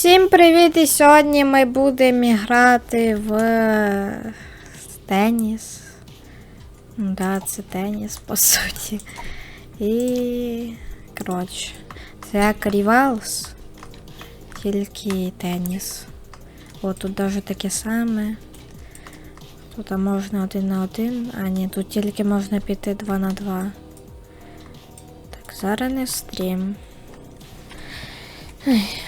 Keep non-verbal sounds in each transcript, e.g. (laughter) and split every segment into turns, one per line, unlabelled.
Всім привіт! І сьогодні ми будемо грати в теніс. Да, це теніс, по суті. І. Коротше, це як Rivals, тільки теніс. О, тут даже таке саме. Тут можна один на один, а ні, тут тільки можна піти 2 на 2. Так, зараз не стрім. Ай.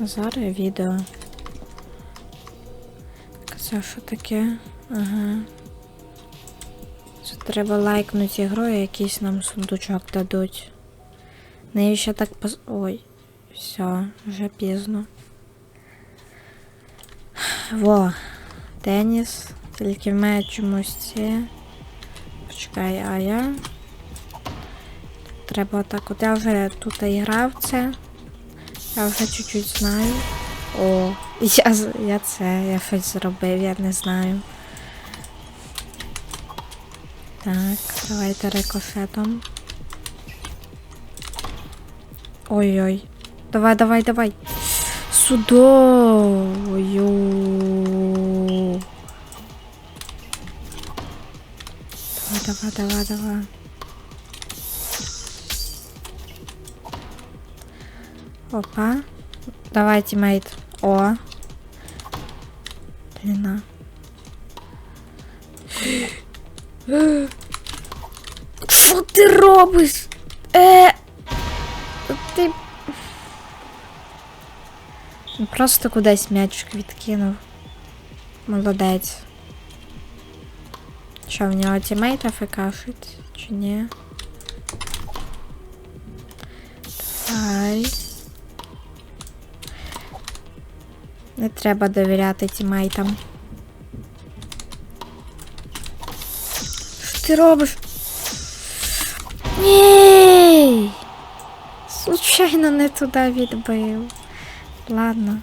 Зараз відео. Це що таке? Ага. Це треба лайкнути ігру, і якийсь нам сундучок дадуть. Навіщо так поз... Ой, все, вже пізно. Во, теніс. Тільки в мене чомусь це. Почекай, а я. Треба так. От я вже тут і грав це. Я вже чуть-чуть знаю. О, я, я це, я щось зробив, я не знаю. Так, давайте рикошетом. Ой-ой. Давай, давай, давай. Судою. Давай, давай, давай, давай. Опа. Давай, тиммейт. О. Блин. Що ти робиш? Е. Ти. Просто кудись м'ячик відкинув. Молодець. Що, в нього тімейт афекашить? Чи ні? Давай. Не треба довіряти тімейтам. Що ти робиш? Ні! Случайно не туди відбив. Ладно.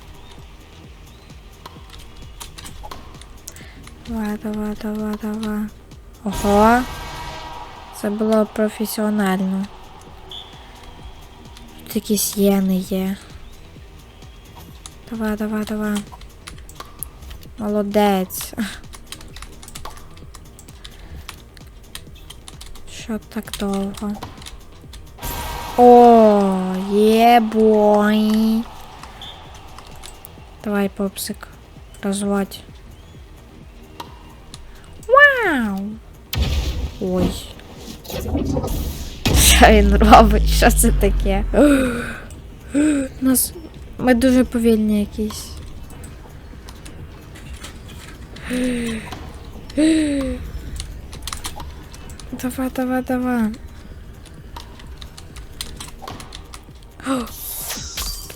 Давай, давай, давай, давай. Ого. Це було професіонально. Тут якісь єни є. Давай, давай, давай. Молодець. Що так довго? О, є бой. Давай, попсик. Розводь. Вау! Ой. Що він робить? Що це? (gasps) Нас. Ми дуже повільні якісь. Давай, давай, давай.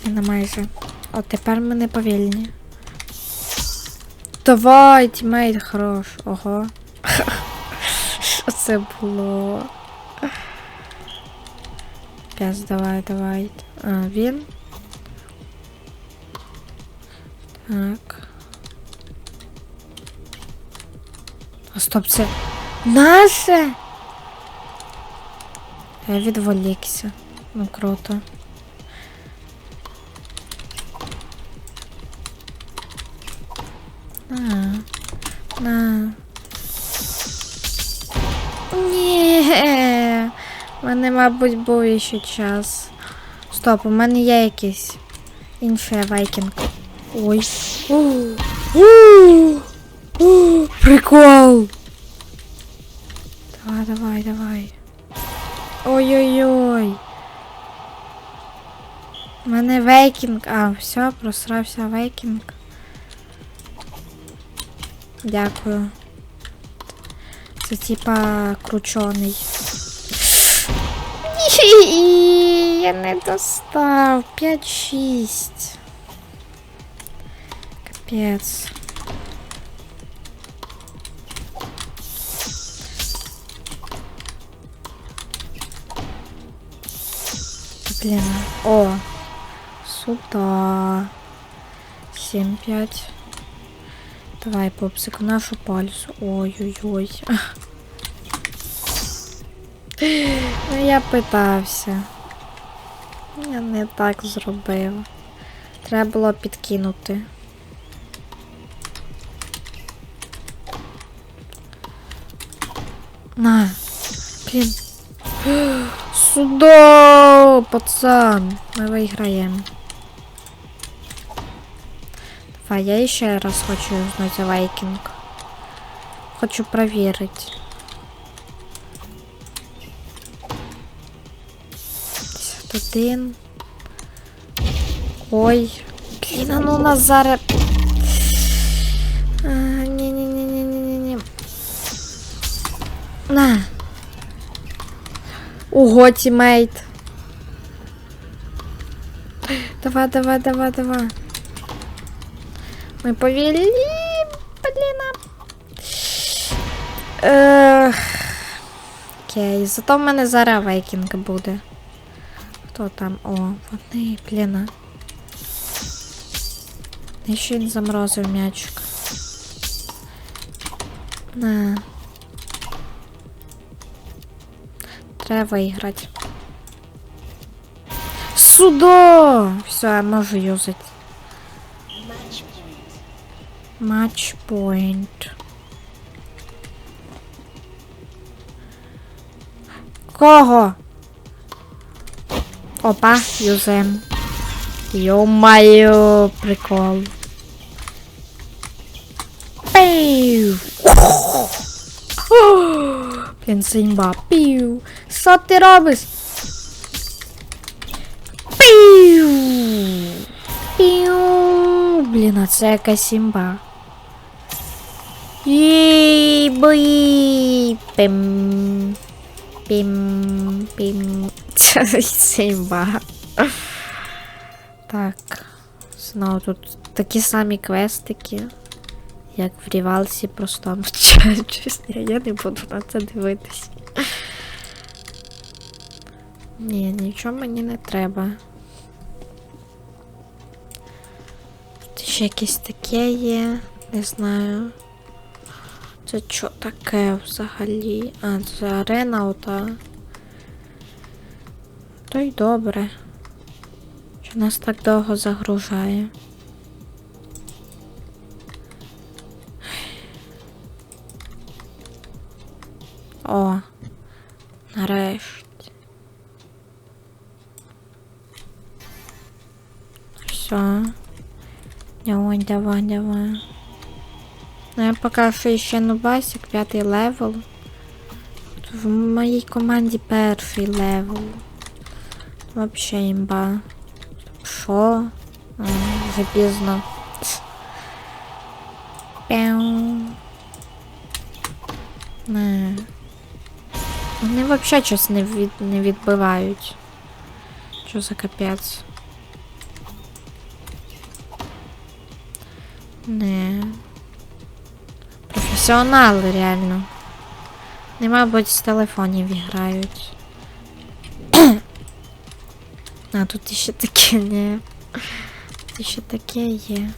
Блін, майже. О, тепер ми не повільні. Давай, тімейт, хорош. Ого. Що це було? Пес, давай, давай. А, він. Так. А стоп, це наше. Я відволікся. Ну круто. На. На. Ні. У мене, мабуть, був ще час. Стоп, у мене є якийсь інший вайкінг. Ой. У, у, у, Прикол. Давай, давай, давай. Ой-ой-ой. У мене вейкінг. А, все, просрався вейкінг. Дякую. Це типа кручений. Ні, Я не достав. 5-6. Капець. Блін. О. Сюда. 7-5. Давай, попсик, нашу пальцу. Ой-ой-ой. Ну я питався. Я не так зробив. Треба було підкинути. На. Блін. Сюда, пацан. Ми виграємо. Давай, я ще раз хочу узнать Вайкінг. Хочу проверить. Один. Ой. Блін, а ну нас зараз. Ого, тімейт. Давай, давай, давай, давай. Ми повели, блін. Ех. Окей, зато в мене зараз вейкінг буде. Хто там? О, вони, блін. І ще він заморозив м'ячик. На. Треба виграти. Судо! Все, я можу юзати. Матч point. Кого? Опа, юзем. Ё-моё, прикол. Пиу. Блін, симба. Піу. Що ти робиш? Піу. Піу. Блін, а це якась сімба. Їй, бої. Пім. Пім. (laughs) Це симба. Так. Знову тут такі самі квестики, як в Рівалсі просто (laughs) я не буду на це дивитись. Ні, нічого мені не треба. Тут ще якесь таке є, не знаю. Це що таке взагалі? А, це арена ота. То й добре. Що нас так довго загружає. О, нарешті. Все. Давай, давай, давай. Ну я поки що ще нубасик, п'ятий левел. В моїй команді перший левел. Вообще імба. Що? А, Вже. Пяу. Не. Вони взагалі щось не, від, не відбивають. Що за капець? Не. Професіонали реально. Не, мабуть, з телефонів грають. (clears throat) А, тут ще таке не. Тут ще таке є.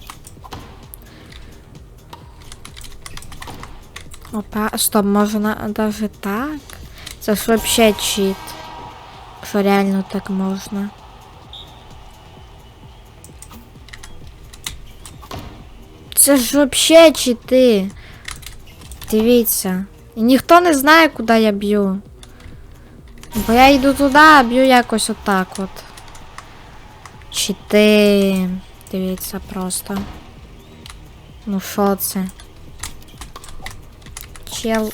Опа, стоп, можна даже так? Це ж вообще чит. Що реально так можна. Це ж вообще чити. Дивіться. І ніхто не знає, куди я б'ю. Бо я йду туди, а б'ю якось отак от. Чити. Дивіться просто. Ну що це? Чел.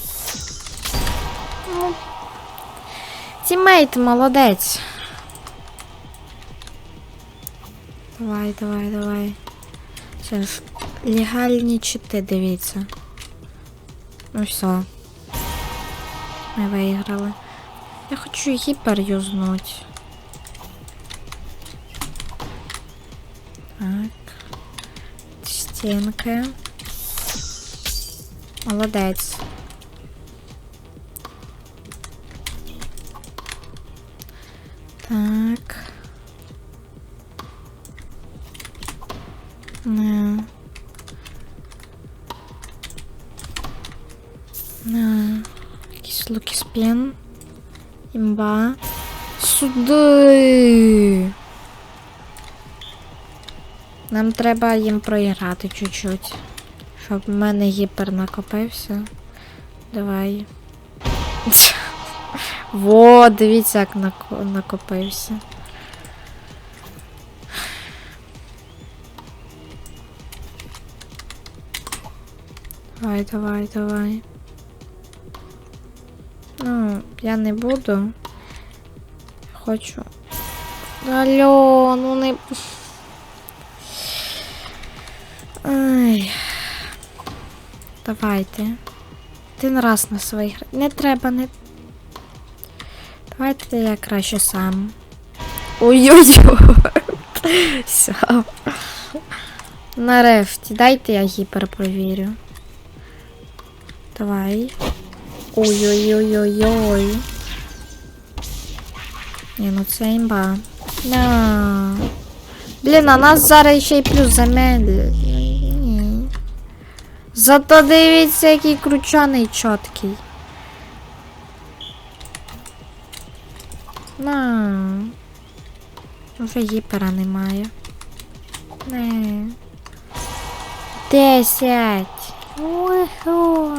Ну. Тімейт молодець. Давай, давай, давай. Це ж легальні чити, дивіться. Ну все. Ми виграли. Я хочу гіпер юзнуть. Так. Стінки. Молодець. Так. Не. Не. Якийсь луки спін. Імба. Сюди. Нам треба їм проіграти чуть-чуть. Щоб в мене гіпер накопився. Давай. Во, дивіться, як накопився. Давай, давай, давай. Ну, я не буду. Хочу. Алло, ну не. Ай. Давайте. Один раз на своїх. Не треба, не. Давайте я краще сам. Ой-ой-ой. (laughs) Все. Нарешті, дайте я гіпер провірю. Давай. Ой-ой-ой-ой-ой. Ні, ну це імба. На. Блін, а нас зараз ще й плюс замедлять. Зато дивіться, який кручений чіткий. На. Вже гіпера немає. Не. Десять. Ой-хо.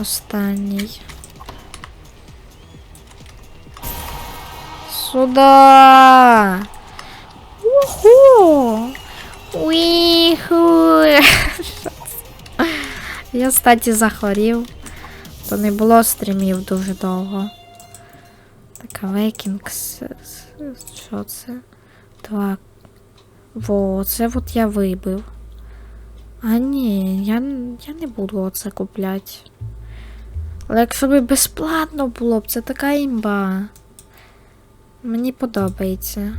Останній. Сюда. Уху. Уіху. Я, кстати, захворів. То не було стрімів дуже довго. Так, Awakings. Що це? Два. Во, це от я вибив. А ні, я, я не буду оце купляти. Але якщо б безплатно було б, це така імба. Мені подобається.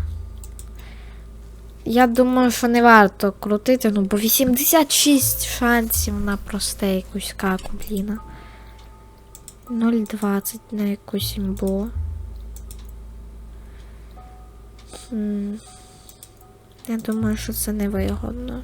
Я думаю, що не варто крутити, ну бо 86 шансів на просте якусь каку, бліна. 0,20 на якусь імбу. Я думаю, що це невигодно.